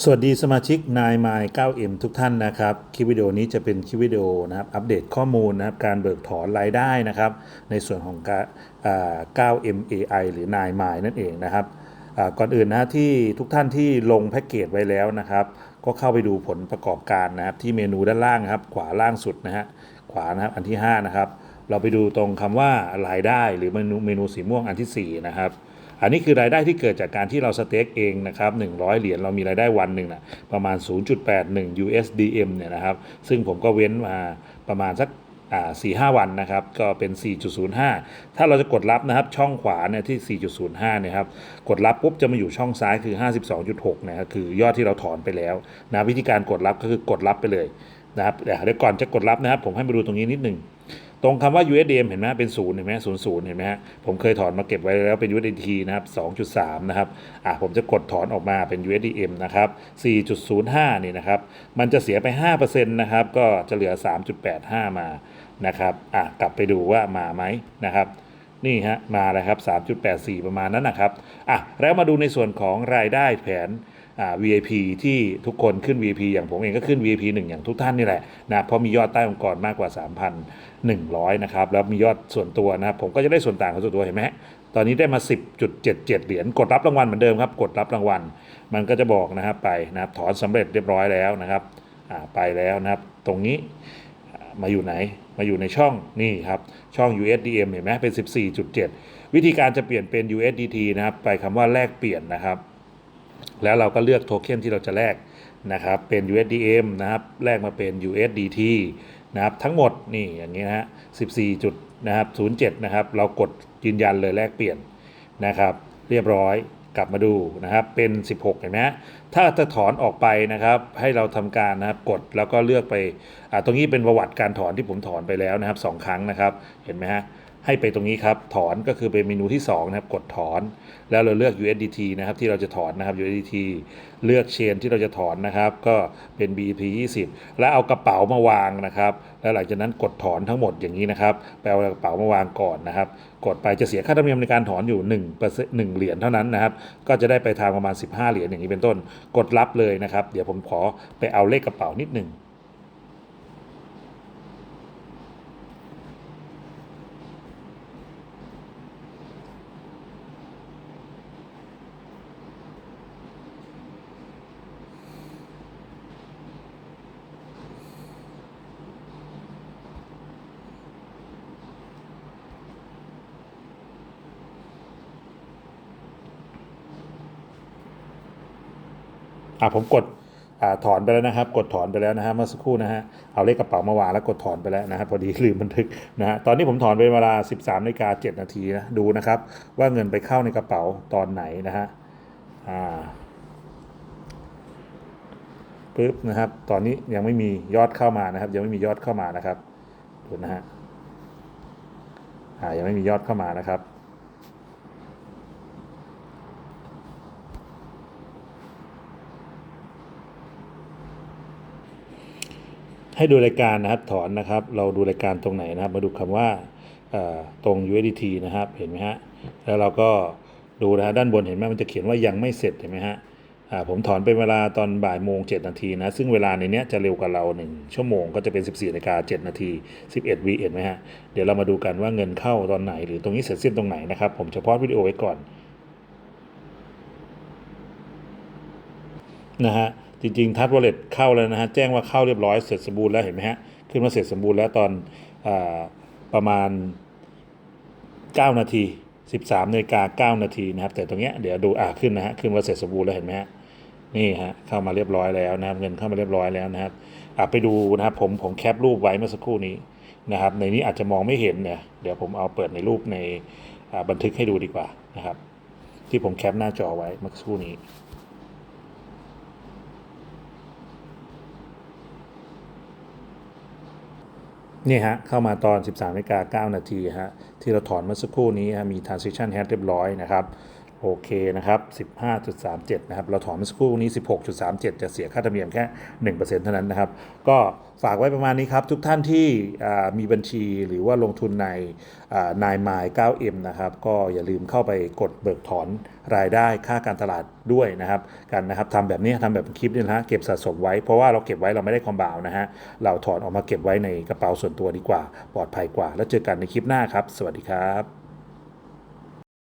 สวัสดีสมาชิกนายไมาย 9M ทุกท่านนะครับคลิปวิดีโอนี้จะเป็นคลิปวิดีโอนะครับอัปเดตข้อมูลนะครับการเบิกถอนรายได้นะครับในส่วนของกะอ่า 9M AI หรือนายไมายนั่นเองนะครับก่อนอื่นนะที่ทุกท่านที่ลงแพ็กเกจไว้แล้วนะครับ ก็เข้าไปดูผลประกอบการนะครับที่เมนูด้านล่างครับขวาล่างสุดนะฮะขวานะครับอันที่ 5 นะครับ เราไปดูตรงคำว่ารายได้หรือเมนูเมนูสีม่วงอันทีสี่4นะครับ อันนี้คือรายได้ที่เกิดจากการที่เราสเต็กเองนะครับ100 เหรียญเรามีรายได้วันหนึ่งนะประมาณ 0.81 USDM เนี่ยนะครับ ซึ่งผมก็เว้นมาประมาณสักสี่ห้าวันนะครับ ก็เป็น 4.05 ถ้าเราจะกดรับนะครับ ช่องขวาเนี่ยที่ 4.05เนี่ยครับ กดรับปุ๊บจะมาอยู่ช่องซ้ายคือ 52.6นะครับคือยอดที่เราถอนไปแล้วนะวิธีการกดรับก็คือกดรับไปเลยนะครับเดี๋ยวก่อนจะกดรับนะครับ ผมให้มาดูตรงนี้นิดหนึ่ง ตรงคำว่า USDM เห็นไหมเป็นศูนย์เห็นไหมศูนย์ศูนย์เห็นไหมฮะผมเคยถอนมาเก็บไว้แล้วเป็น USDT นะครับ 2.3 นะครับอะผมจะกดถอนออกมาเป็น USDM นะครับ 4.05 นี่นะครับ มันจะเสียไป 5%นะครับ ก็จะเหลือ 3.85 มานะครับอะกลับไปดูว่ามาไหมนะครับนี่ฮะมาแล้วครับ 3.84 ประมาณนั้นนะครับอะแล้วมาดูในส่วนของรายได้แผน VIP ที่ทุกคนขึ้น VIP อย่างผมเองก็ขึ้น VIP 1 อย่างทุกท่านนี่แหละนะเพราะมียอดใต้องค์กรมากกว่า 3,100 นะครับ แล้วมียอดส่วนตัวนะครับ ผมก็จะได้ส่วนต่างของส่วนตัวเห็นไหมฮะตอนนี้ได้มา 10.77 เหรียญกดรับรางวัลเหมือนเดิมครับ กดรับรางวัล มันก็จะบอกนะครับไปนะครับถอนสำเร็จเรียบร้อยแล้วนะครับไปแล้วนะครับ ตรงนี้มาอยู่ไหนมาอยู่ในช่องนี่ครับ ช่อง USDM เห็นไหมเป็น 14.7 วิธีการจะเปลี่ยนเป็น USDT นะครับ ไปคำว่าแลกเปลี่ยนนะครับ แล้วเราก็เลือกโทเค็นที่เราจะแลกนะครับเป็น USDM นะครับแลกมาเป็น USDT นะครับทั้งหมดนี่อย่างนี้นะฮะ14จุดนะครับ07นะครับเรากดยืนยันเลยแลกเปลี่ยนนะครับเรียบร้อยกลับมาดูนะครับเป็น 16 เห็นไหมฮะถ้าจะถอนออกไปนะครับให้เราทำการนะครับกดแล้วก็เลือกไปอ่าตรงนี้เป็นประวัติการถอนที่ผมถอนไปแล้วนะครับสองครั้งนะครับเห็นไหมฮะ ให้ไปตรงนี้ครับ ถอนก็คือเป็นเมนูที่ 2 นะครับ กดถอน แล้วเราเลือก USDT นะครับ ที่เราจะถอนนะครับ USDT เลือกเชนที่เราจะถอนนะครับ ก็เป็น BP 20 แล้วเอากระเป๋ามาวางนะครับ แล้วหลังจากนั้นกดถอนทั้งหมดอย่างนี้นะครับไปเอากระเป๋ามาวางก่อนนะครับ กดไปจะเสียค่าธรรมเนียมในการถอนอยู่1เปอร์เซ็นต์1เหรียญเท่านั้นนะครับ ก็จะได้ไปทางประมาณ 15 เหรียญอย่างนี้เป็นต้น กดรับเลยนะครับ เดี๋ยวผมขอไปเอาเลขกระเป๋านิดหนึ่ง อ่าผมกดอถอนไปแล้วนะครับ กดถอนไปแล้วนะฮะเมื่อสักครู่นะฮะเอาเลขกระเป๋ามาวางแล้วกดถอนไปแล้วนะครับพอดีลืมบันทึกนะฮะตอนนี้ผมถอนไปเวลา 13นาฬิกา7นาทีนะดูนะครับ ว่าเงินไปเข้าในกระเป๋าตอนไหนนะฮะอ่าปึ๊บนะครับ ตอนนี้ยังไม่มียอดเข้ามานะครับ ยังไม่มียอดเข้ามานะครับดูนะฮะอ่ายังไม่มียอดเข้ามานะครับ ให้ดูรายการนะครับถอนนะครับ เราดูรายการตรงไหนนะครับ มาดูคำว่าตรง USDT นะครับเห็นไหมฮะแล้วเราก็ดูนะฮะด้านบนเห็นไหมมันจะเขียนว่ายังไม่เสร็จเห็นไหมฮะผมถอนเป็นเวลาตอนบ่ายโมง7นาทีนะ ซึ่งเวลาในเนี้ยจะเร็วกว่าเรา 1 ชั่วโมงก็จะเป็น 14นาฬิกา7นาที 11วิเห็นไหมฮะ เดี๋ยวเรามาดูกันว่าเงินเข้าตอนไหน หรือตรงนี้เสร็จสิ้นตรงไหนนะครับ ผมจะพอดวิดีโอไว้ก่อนนะฮะ จริงๆทัดวอลเล็ตเข้าแล้วนะฮะแจ้งว่าเข้าเรียบร้อยเสร็จสมบูรณ์แล้วเห็นไหมฮะขึ้นมาเสร็จสมบูรณ์แล้วตอนอประมาณ 9 นาที 13นาฬิกา9นาทีนะครับแต่ตรงเนี้ยเดี๋ยวดูอ่าขึ้นนะฮะขึ้นว่าเสร็จสมบูรณ์แล้วเห็นไหมฮะนี่ฮะเข้ามาเรียบร้อยแล้วนะครับเงินเข้ามาเรียบร้อยแล้วนะครับอะไปดูนะครับผมผมแคปรูปไว้เมื่อสักครู่นี้นะครับในนี้อาจจะมองไม่เห็นเนี่ยเดี๋ยวผมเอาเปิดในรูปในบันทึกให้ดูดีกว่านะครับ ที่ผมแคปหน้าจอไว้เมื่อสักครู่นี้ นี่ฮะเข้ามาตอน 13นาฬิกา9นาทีฮะที่เราถอนเมื่อสักครู่นี้ฮะมี transition head เรียบร้อยนะครับ โอเคนะครับ 15.37 นะครับ เราถอนเมื่อสักครู่นี้ 16.37 จะเสียค่าธรรมเนียมแค่ 1%เท่านั้นนะครับ ก็ฝากไว้ประมาณนี้ครับ ทุกท่านที่มีบัญชีหรือว่าลงทุนในนายมาย 9M นะครับ ก็อย่าลืมเข้าไปกดเบิกถอนรายได้ค่าการตลาดด้วยนะครับ กันนะครับทำแบบนี้ทำแบบคลิปนี่นะฮะเก็บสะสมไว้ เพราะว่าเราเก็บไว้เราไม่ได้คอมบาวนะฮะ เราถอนออกมาเก็บไว้ในกระเป๋าส่วนตัวดีกว่า ปลอดภัยกว่า แล้วเจอกันในคลิปหน้าครับ สวัสดีครับ